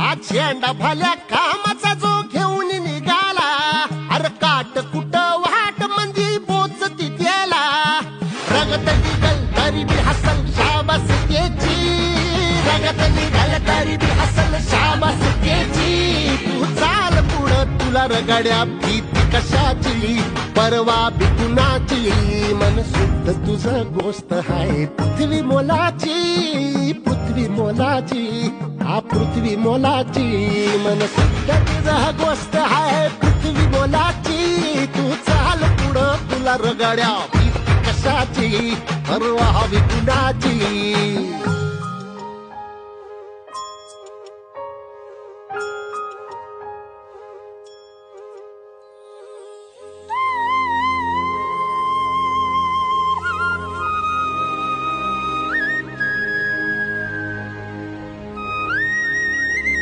आज झेंडा भल्या कामाचा जो घेऊन निघाला. अरे काट कुट वाट म्हणजे बोच तिथेला. रगत निघल तरी बी हसल शाबास त्याची. रगत निघल तरी बी हसल शाबास त्याची. तू चाल पुढं तुला रगड्या भीती कशाची? परवा बी कुणाची? मन शुद्ध तुझं गोष्ट आहे पृथ्वी मोलाची पृथ्वी मोलाची. हा पृथ्वी मोलाची मन शुद्ध तुझं गोष्ट आहे पृथ्वी मोलाची. तू चाल पुढं तुला रगड्या कशाची परवा हवी कुणाची.